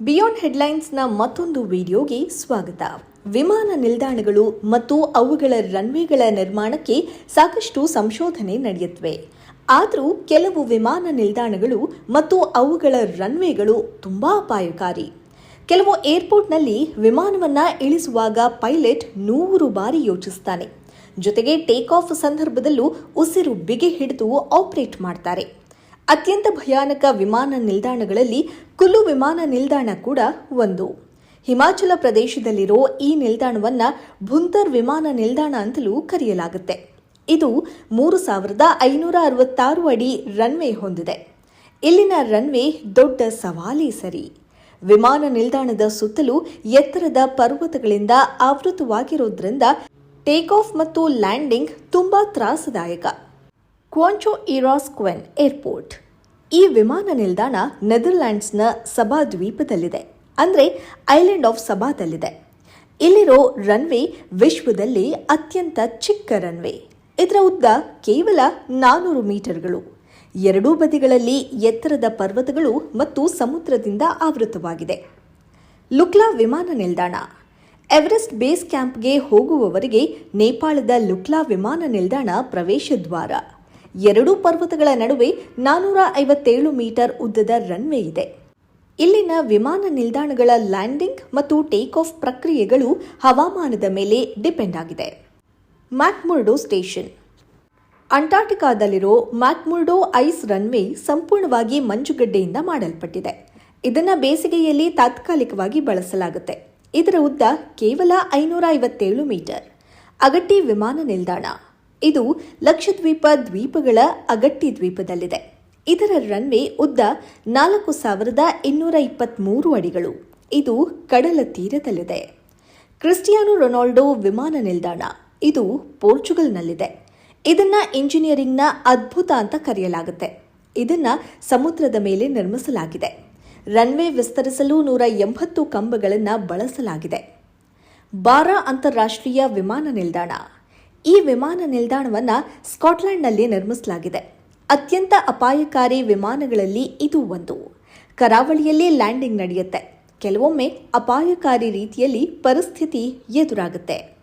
Beyond ಹೆಡ್ಲೈನ್ಸ್ನ ಮತ್ತೊಂದು ವಿಡಿಯೋಗೆ ಸ್ವಾಗತ. ವಿಮಾನ ನಿಲ್ದಾಣಗಳು ಮತ್ತು ಅವುಗಳ ರನ್ವೇಗಳ ನಿರ್ಮಾಣಕ್ಕೆ ಸಾಕಷ್ಟು ಸಂಶೋಧನೆ ನಡೆಯುತ್ತವೆ. ಆದರೂ ಕೆಲವು ವಿಮಾನ ನಿಲ್ದಾಣಗಳು ಮತ್ತು ಅವುಗಳ ರನ್ವೇಗಳು ತುಂಬಾ ಅಪಾಯಕಾರಿ. ಕೆಲವು ಏರ್ಪೋರ್ಟ್ನಲ್ಲಿ ವಿಮಾನವನ್ನ ಇಳಿಸುವಾಗ ಪೈಲಟ್ ನೂರು ಬಾರಿ ಯೋಚಿಸ್ತಾನೆ. ಜೊತೆಗೆ ಟೇಕ್ ಆಫ್ ಸಂದರ್ಭದಲ್ಲೂ ಉಸಿರು ಬಿಗಿ ಹಿಡಿದು ಆಪರೇಟ್ ಮಾಡ್ತಾರೆ. ಅತ್ಯಂತ ಭಯಾನಕ ವಿಮಾನ ನಿಲ್ದಾಣಗಳಲ್ಲಿ ಕುಲ್ಲು ವಿಮಾನ ನಿಲ್ದಾಣ ಕೂಡ ಒಂದು. ಹಿಮಾಚಲ ಪ್ರದೇಶದಲ್ಲಿರೋ ಈ ನಿಲ್ದಾಣವನ್ನ ಭುಂತರ್ ವಿಮಾನ ನಿಲ್ದಾಣ ಅಂತಲೂ ಕರೆಯಲಾಗುತ್ತೆ. ಇದು ಮೂರು ಸಾವಿರದ ಐನೂರ ಅರವತ್ತಾರು ಅಡಿ ರನ್ವೇ ಹೊಂದಿದೆ. ಇಲ್ಲಿನ ರನ್ವೇ ದೊಡ್ಡ ಸವಾಲೇ ಸರಿ. ವಿಮಾನ ನಿಲ್ದಾಣದ ಸುತ್ತಲೂ ಎತ್ತರದ ಪರ್ವತಗಳಿಂದ ಆವೃತವಾಗಿರೋದ್ರಿಂದ ಟೇಕ್ ಆಫ್ ಮತ್ತು ಲ್ಯಾಂಡಿಂಗ್ ತುಂಬಾ ತ್ರಾಸದಾಯಕ. ಕ್ವಾಂಚೋ ಇರಾಸ್ಕ್ವೆನ್ ಏರ್ಪೋರ್ಟ್. ಈ ವಿಮಾನ ನಿಲ್ದಾಣ ನೆದರ್ಲ್ಯಾಂಡ್ಸ್ನ ಸಬಾ ದ್ವೀಪದಲ್ಲಿದೆ ಅಂದರೆ ಐಲ್ಯಾಂಡ್ ಆಫ್ ಸಬಾದಲ್ಲಿದೆ ಇಲ್ಲಿರೋ ರನ್ವೇ ವಿಶ್ವದಲ್ಲಿ ಅತ್ಯಂತ ಚಿಕ್ಕ ರನ್ವೇ. ಇದರ ಉದ್ದ ಕೇವಲ ನಾನೂರು ಮೀಟರ್ಗಳು. ಎರಡೂ ಬದಿಗಳಲ್ಲಿ ಎತ್ತರದ ಪರ್ವತಗಳು ಮತ್ತು ಸಮುದ್ರದಿಂದ ಆವೃತವಾಗಿದೆ. ಲುಕ್ಲಾ ವಿಮಾನ ನಿಲ್ದಾಣ. ಎವರೆಸ್ಟ್ ಬೇಸ್ ಕ್ಯಾಂಪ್ಗೆ ಹೋಗುವವರಿಗೆ ನೇಪಾಳದ ಲುಕ್ಲಾ ವಿಮಾನ ನಿಲ್ದಾಣ ಪ್ರವೇಶ ದ್ವಾರ. ಎರಡೂ ಪರ್ವತಗಳ ನಡುವೆ ನಾನೂರ ಐವತ್ತೇಳು ಮೀಟರ್ ಉದ್ದದ ರನ್ವೇ ಇದೆ. ಇಲ್ಲಿನ ವಿಮಾನ ನಿಲ್ದಾಣಗಳ ಲ್ಯಾಂಡಿಂಗ್ ಮತ್ತು ಟೇಕ್ ಆಫ್ ಪ್ರಕ್ರಿಯೆಗಳು ಹವಾಮಾನದ ಮೇಲೆ ಡಿಪೆಂಡ್ ಆಗಿದೆ. McMurdo station. ಅಂಟಾರ್ಟಿಕಾದಲ್ಲಿರೋ McMurdo ice runway ಸಂಪೂರ್ಣವಾಗಿ ಮಂಜುಗಡ್ಡೆಯಿಂದ ಮಾಡಲ್ಪಟ್ಟಿದೆ. ಇದನ್ನು ಬೇಸಿಗೆಯಲ್ಲಿ ತಾತ್ಕಾಲಿಕವಾಗಿ ಬಳಸಲಾಗುತ್ತೆ. ಇದರ ಉದ್ದ ಕೇವಲ ಐನೂರ ಐವತ್ತೇಳು ಮೀಟರ್. ಅಗಟ್ಟಿ ವಿಮಾನ ನಿಲ್ದಾಣ. ಇದು ಲಕ್ಷದ್ವೀಪ ದ್ವೀಪಗಳ ಅಗಟ್ಟಿ ದ್ವೀಪದಲ್ಲಿದೆ. ಇದರ ರನ್ವೇ ಉದ್ದ ನಾಲ್ಕು ಸಾವಿರದ ಇನ್ನೂರ ಇಪ್ಪತ್ತ್ಮೂರು ಅಡಿಗಳು. ಇದು ಕಡಲ ತೀರದಲ್ಲಿದೆ. ಕ್ರಿಸ್ಟಿಯಾನೊ ರೊನಾಲ್ಡೊ ವಿಮಾನ ನಿಲ್ದಾಣ. ಇದು ಪೋರ್ಚುಗಲ್ನಲ್ಲಿದೆ. ಇದನ್ನ ಇಂಜಿನಿಯರಿಂಗ್ನ ಅದ್ಭುತ ಅಂತ ಕರೆಯಲಾಗುತ್ತೆ. ಇದನ್ನ ಸಮುದ್ರದ ಮೇಲೆ ನಿರ್ಮಿಸಲಾಗಿದೆ. ರನ್ವೇ ವಿಸ್ತರಿಸಲು ನೂರ ಎಂಬತ್ತು ಕಂಬಗಳನ್ನು ಬಳಸಲಾಗಿದೆ. ಬಾರಾ ಅಂತಾರಾಷ್ಟ್ರೀಯ ವಿಮಾನ ನಿಲ್ದಾಣ. ಈ ವಿಮಾನ ನಿಲ್ದಾಣವನ್ನು ಸ್ಕಾಟ್ಲೆಂಡ್ನಲ್ಲಿ ನಿರ್ಮಿಸಲಾಗಿದೆ. ಅತ್ಯಂತ ಅಪಾಯಕಾರಿ ವಿಮಾನಗಳಲ್ಲಿ ಇದು ಒಂದು. ಕರಾವಳಿಯಲ್ಲಿ ಲ್ಯಾಂಡಿಂಗ್ ನಡೆಯುತ್ತೆ. ಕೆಲವೊಮ್ಮೆ ಅಪಾಯಕಾರಿ ರೀತಿಯಲ್ಲಿ ಪರಿಸ್ಥಿತಿ ಎದುರಾಗುತ್ತೆ.